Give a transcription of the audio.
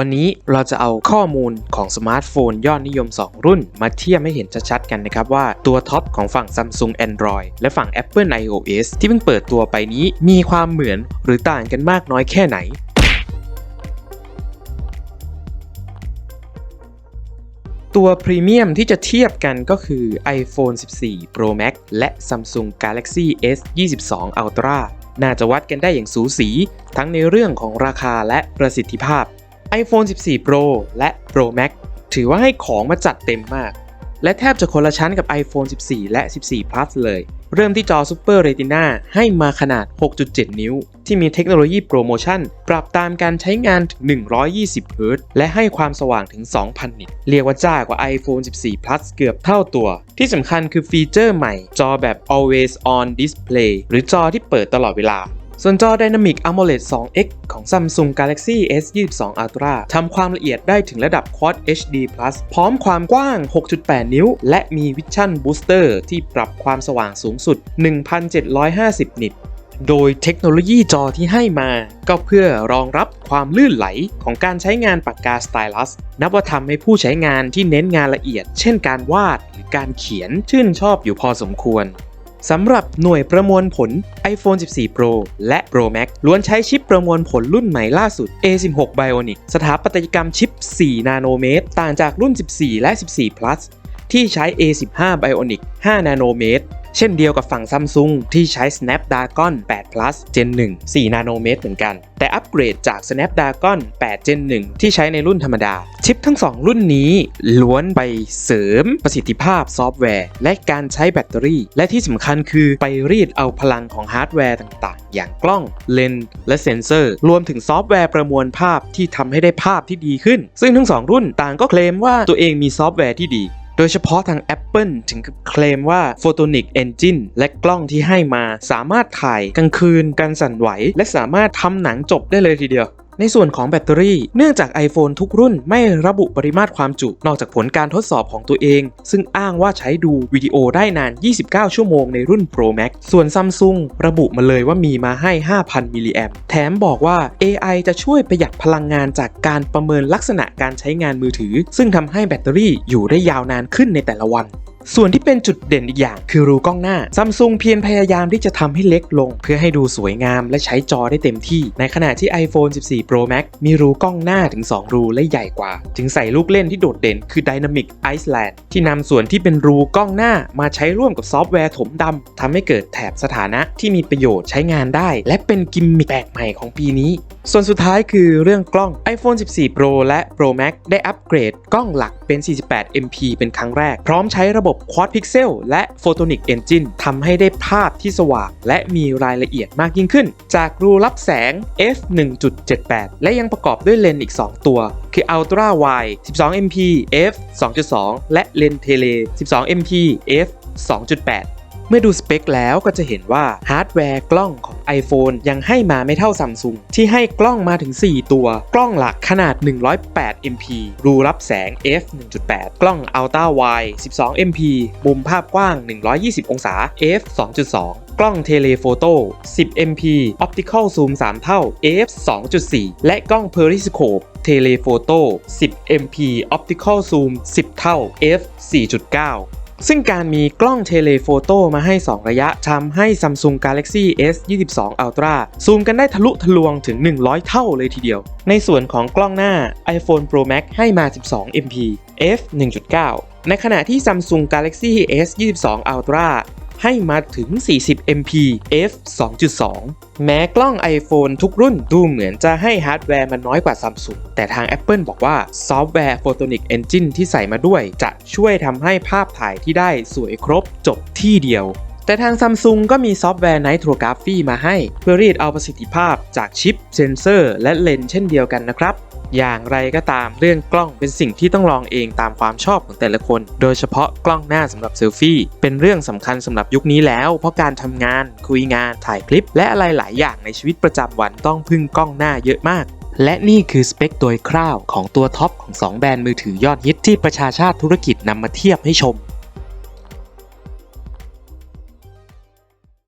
วันนี้เราจะเอาข้อมูลของสมาร์ทโฟนยอดนิยม 2 รุ่น มาเทียบให้เห็นชัดๆกันนะครับว่าตัวท็อปของฝั่ง Samsung Android และฝั่ง Apple iOS ที่เพิ่งเปิดตัวไปนี้มีความเหมือนหรือต่างกันมากน้อยแค่ไหนตัว พรีเมียมที่จะเทียบกันก็คือ iPhone 14 Pro Max และ Samsung Galaxy S 22 Ultra น่าจะวัดกันได้อย่างสูสี ทั้งในเรื่องของราคาและประสิทธิภาพ iPhone 14 Pro และ Pro Max ถือว่าให้ของมาจัดเต็มมาก และแทบจะคนละชั้นกับ iPhone 14 และ 14 Plus เลย เริ่มที่จอ Super Retina ให้มาขนาด 6.7 นิ้ว ที่มีเทคโนโลยีโปรโมชั่น ปรับตามการใช้งานถึง 120เฮิรตซ์และให้ความสว่างถึง 2,000 นิต เรียกว่าจ้ากว่า iPhone 14 Plus เกือบเท่าตัว ที่สำคัญคือฟีเจอร์ใหม่ จอแบบ Always On Display หรือจอที่เปิดตลอดเวลา ส่วนจอ Dynamic AMOLED 2X ของ Samsung Galaxy S 22 Ultra ทำความละเอียดได้ถึงระดับ Quad HD Plus พร้อมความกว้าง 6.8 นิ้ว และมี Vision Booster ที่ปรับความสว่างสูงสุด 1,750 นิตโดยเทคโนโลยีจอที่ให้มา ก็เพื่อรองรับความลื่นไหลของการใช้งานปากกาสไตลัส นับว่าทำให้ผู้ใช้งานที่เน้นงานละเอียด เช่นการวาดหรือการเขียนชื่นชอบอยู่พอสมควร สำหรับหน่วยประมวลผล iPhone 14 Pro และ Pro Max ล้วนใช้ชิปประมวลผลรุ่นใหม่ล่าสุด A16 Bionic สถาปัตยกรรมชิป 4 นาโนเมตร ต่างจากรุ่น 14 และ 14 Plus ที่ใช้ A15 Bionic 5 นาโนเมตร เช่นเดียวกับฝั่ง Samsung ที่ใช้ Snapdragon 8 Plus Gen 1 4 นาโนเมตรเหมือนกัน แต่อัปเกรดจาก Snapdragon 8 Gen 1 ที่ใช้ในรุ่นธรรมดา ชิปทั้ง 2 รุ่นนี้ล้วนไปเสริมประสิทธิภาพซอฟต์แวร์ และการใช้แบตเตอรี่ และที่สำคัญคือไปรีดเอาพลังของฮาร์ดแวร์ต่างๆ อย่างกล้อง เลนส์และเซนเซอร์ รวมถึงซอฟต์แวร์ประมวลภาพที่ทำให้ได้ภาพที่ดีขึ้น ซึ่งทั้ง 2 รุ่นต่างก็เคลมว่าตัวเองมีซอฟต์แวร์ที่ดี โดยเฉพาะทาง Apple ถึงกับเคลมว่า Photonic Engine และกล้องที่ให้มาสามารถถ่ายกลางคืน การสั่นไหว และสามารถทำหนังจบได้เลยทีเดียว ในส่วนของแบตเตอรี่ เนื่องจาก iPhone ทุกรุ่นไม่ระบุปริมาตรความจุ นอกจากผลการทดสอบของตัวเอง ซึ่งอ้างว่าใช้ดูวิดีโอได้นาน 29 ชั่วโมงในรุ่น Pro Max ส่วน Samsung ระบุมาเลยว่ามีมาให้ 5,000 มิลลิแอมแถมบอกว่า AI จะช่วยประหยัดพลังงานจากการประเมินลักษณะการใช้งานมือถือ ซึ่งทำให้แบตเตอรี่อยู่ได้ยาวนานขึ้นในแต่ละวัน ส่วนที่เป็นจุดเด่นอีกอย่างคือรูกล้องหน้า Samsung เพียรพยายามที่จะทำให้เล็กลง เพื่อให้ดูสวยงามและใช้จอได้เต็มที่ ในขณะที่ iPhone 14 Pro Max มีรูกล้องหน้าถึง 2 รูและใหญ่กว่า จึงใส่ลูกเล่นที่โดดเด่นคือ Dynamic Island ที่นำส่วนที่เป็นรูกล้องหน้ามาใช้ร่วมกับซอฟต์แวร์ถมดำทำให้เกิดแถบสถานะที่มีประโยชน์ใช้งานได้ และเป็นกิมมิคแปลกใหม่ของปีนี้ ส่วนสุดท้ายคือเรื่องกล้อง iPhone 14 Pro และ Pro Max ได้อัปเกรดกล้องหลักเป็น 48 MP เป็นครั้งแรก พร้อมใช้ระบบ Quad Pixel และ Photonic Engine ทำให้ได้ภาพที่สว่าง และมีรายละเอียดมากยิ่งขึ้น จากรูรับแสง f 1.78 และยังประกอบด้วยเลนส์อีก 2 ตัว คือ Ultra Wide 12 MP f 2.2 และเลนส์เทเล 12 MP f 2.8 เมื่อดูสเปคแล้วก็จะเห็นว่าฮาร์ดแวร์กล้องของ iPhone ยังให้มาไม่เท่า Samsung ที่ให้กล้องมาถึง 4 ตัว กล้องหลักขนาด 108 MP รูรับแสง f 1.8 กล้อง Ultra Wide 12 MP มุมภาพกว้าง 120 องศา f 2.2กล้องเทเลโฟโต้ 10 MP Optical Zoom 3 เท่า f 2.4 และกล้อง Periscope เทเลโฟโต้ 10 MP Optical Zoom 10 เท่า f 4.9 ซึ่งการมีกล้องเทเลโฟโต้มาให้ 2 ระยะทำให้ Samsung Galaxy S 22 Ultra ซูมกันได้ทะลุทะลวงถึง 100 เท่าเลยทีเดียว ในส่วนของกล้องหน้า iPhone Pro Max ให้มา 12 MP f 1.9 ในขณะที่ Samsung Galaxy S 22 Ultra ให้มาถึง 40 MP f 2.2 แม้กล้อง iPhone ทุกรุ่นดูเหมือนจะให้ฮาร์ดแวร์มันน้อยกว่า Samsung แต่ทาง Apple บอกว่าซอฟต์แวร์ Photonic Engine ที่ใส่มาด้วย จะช่วยทำให้ภาพถ่ายที่ได้สวยครบจบที่เดียวแต่ทาง Samsung ก็มีซอฟต์แวร์ Nitrography มาให้ เพื่อรีดเอาประสิทธิภาพจากชิป เซนเซอร์ และเลนส์เช่นเดียวกันนะครับ อย่างไรก็ตามเรื่องกล้องเป็นสิ่งที่ต้องลองเองตามความชอบของแต่ละคน โดยเฉพาะกล้องหน้าสำหรับเซลฟี่เป็นเรื่องสำคัญสำหรับยุคนี้แล้ว เพราะการทำงาน คุยงานถ่ายคลิป และอะไรหลายอย่างในชีวิตประจำวันต้องพึ่งกล้องหน้าเยอะมากและนี่คือสเปคโดยคร่าวของตัวท็อปของ 2 แบรนด์มือถือยอดฮิตที่ประชาชาติธุรกิจนำมาเทียบให้ชม